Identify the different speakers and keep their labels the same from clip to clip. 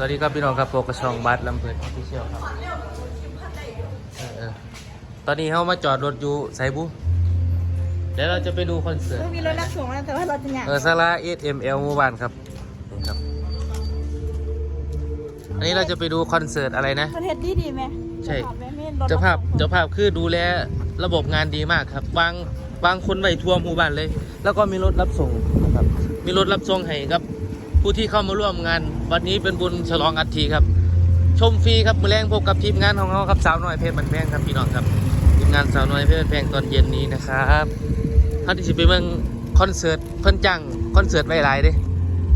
Speaker 1: สวัสดีครับพี่น้องครับโปกระชองบัสลำเพลินออฟฟิเชียลครับเออเออตอนนี้เขามาจอดรถอยู่ไซบุเดี๋ยวเราจะไปดูคอนเสิร์ต
Speaker 2: ก็มีรถรับส่งแล้วแต่ว่าเราจะอยาก
Speaker 1: เออซาร่าเอสเอ็มเอลหมู่บ้านครับนี่ครับ อันนี้เราจะไปดูคอนเสิร์ตอะไรนะ
Speaker 2: ประเทศดีดีไหม
Speaker 1: ใช่
Speaker 2: จะขับไหมไม่รถ
Speaker 1: เจ้าภาพ
Speaker 2: รับส่ง
Speaker 1: เจ้าภาพคือดูแลระบบงานดีมากครับ วางวางคนไว้ทั่วหมู่บ้านเลย แล้วก็มีรถรับส่งนะครับ มีรถรับส่งให้ครับ ผู้ที่เข้ามาร่วมงาน วันนี้เป็นบุญฉลองอัฐิครับ ชมฟรีครับมือแรงพบกับทีมงานของเขาครับสาวน้อยเพชรบันแพงครับพี่น้องครับทีมงานสาวน้อยเพชรบันแพงตอนเย็นนี้นะครับเขาที่จะไปเบิ่งคอนเสิร์ตเพิ่นจ้างคอนเสิร์ตไว้หลายเด้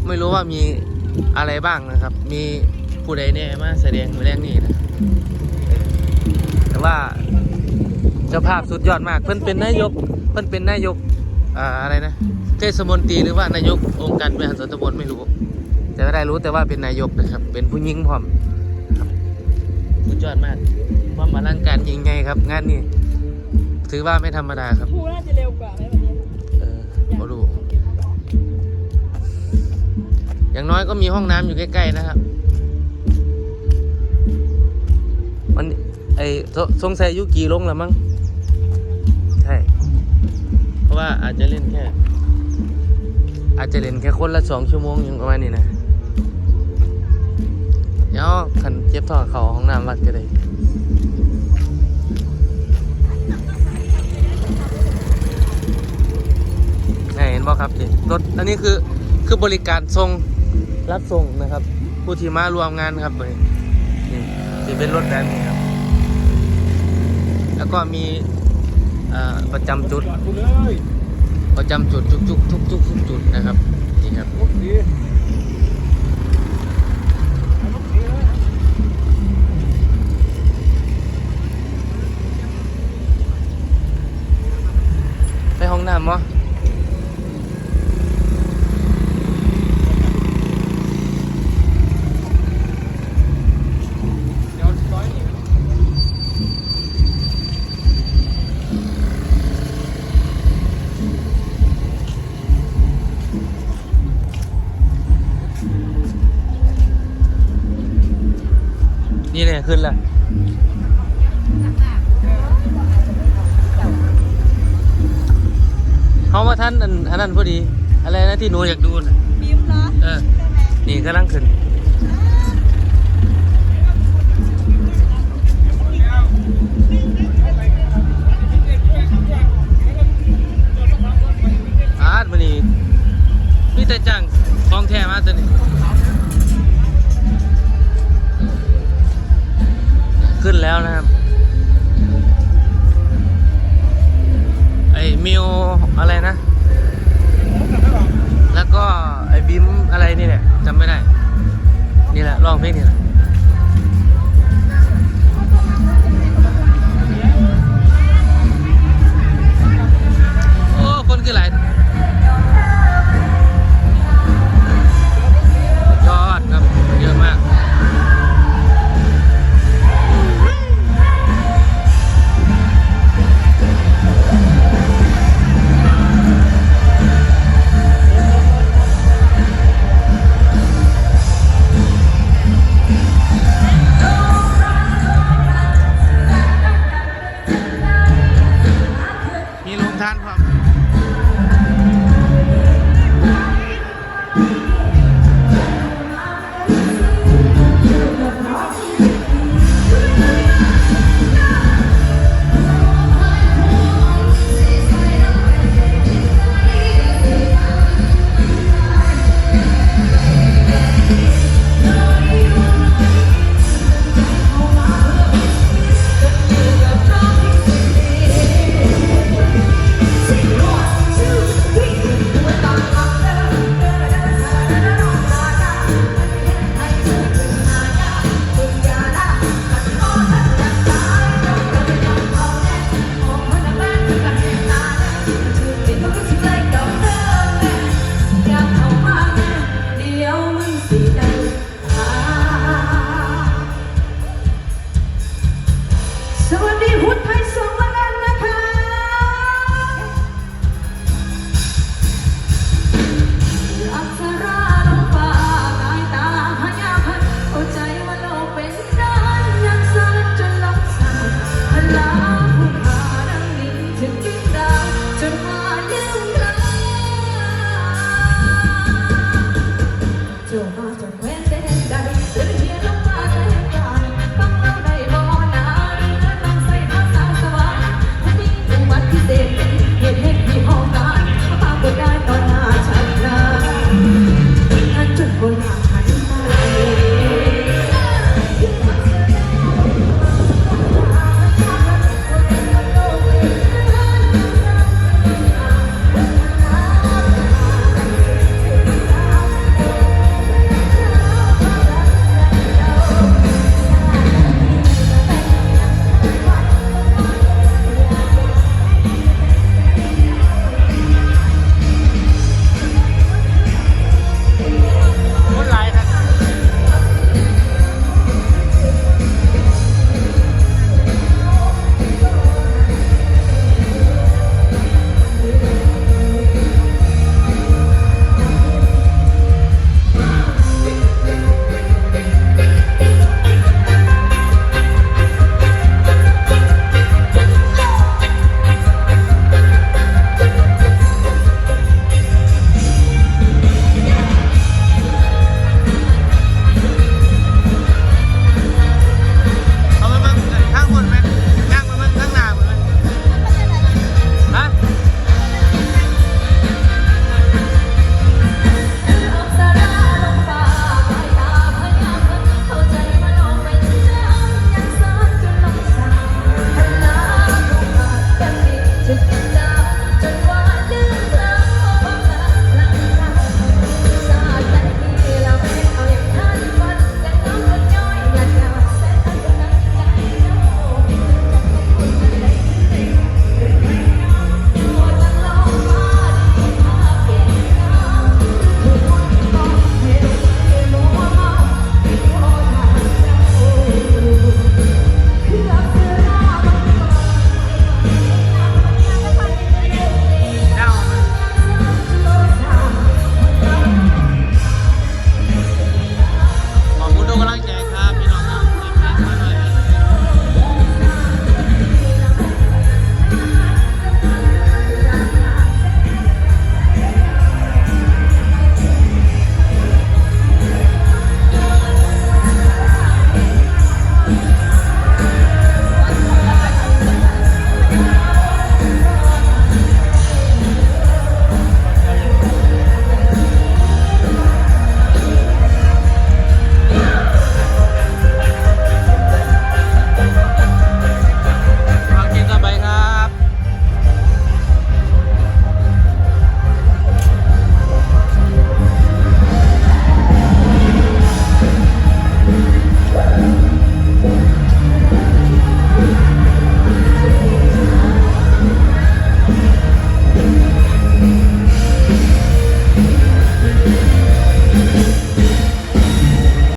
Speaker 1: ไม่รู้ว่ามีอะไรบ้างนะครับ มีผู้ใดแน่มาแสดงมือแรงนี่นะแต่ว่าเจ้าภาพสุดยอดมากเพิ่นเป็นนายกเพิ่นเป็นนายกอ่าอะไรนะ เทศมนตรีหรือว่านายกองค์การบริหารส่วนตำบลไม่รู้ แต่ก็ได้รู้แต่ว่าเป็นนายกนะครับ เป็นผู้หญิงพร้อมครับสุดยอดมากความอลังการยิ่งใหญ่ครับ งานนี้ถือว่าไม่ธรรมดาครับ
Speaker 2: ทูน่าจะเร็วกว่าไหมวันนี้
Speaker 1: เออบ่รู้อย่างน้อยก็มีห้องน้ำอยู่ใกล้ๆนะครับมันไอสสงสัยยุกีลงแล้วมั้ง ใช่ เพราะว่าอาจจะเล่นแค่ อาจจะเล่นแค่คนละสองชั่วโมงอย่างประมาณนี้นะเดี๋ยวขันเจ็บท้อเขาห้องน้ำวัดก็ได้นี่เห็นบ่ครับนี่รถอันนี้คือคือบริการส่งรับส่งนะครับ ผู้ที่มารวมงานครับนี่นี่จะเป็นรถแบบนี้ครับ แล้วก็มีประจำจุด
Speaker 3: เลย
Speaker 1: ประจำจุดทุกๆทุกๆทุกจุดนะครับนี่ครับไปห้องน้ำมั้
Speaker 3: นี่
Speaker 1: เลยขึ้นแล้วเขามาท่านอันอันนั้นพอดี อะไรนะที่หนูอยากดูน่ะ
Speaker 2: บีมเหรอ
Speaker 1: เออ
Speaker 2: ใช่ไหม
Speaker 1: นี่กำลังขึ้น แล้วนะครับ ไอมิวอะไรนะ แล้วก็ไอบิมอะไรนี่แหละจำไม่ได้ นี่แหละลองเพลงนี่แหละโอ้ คนคือหลาย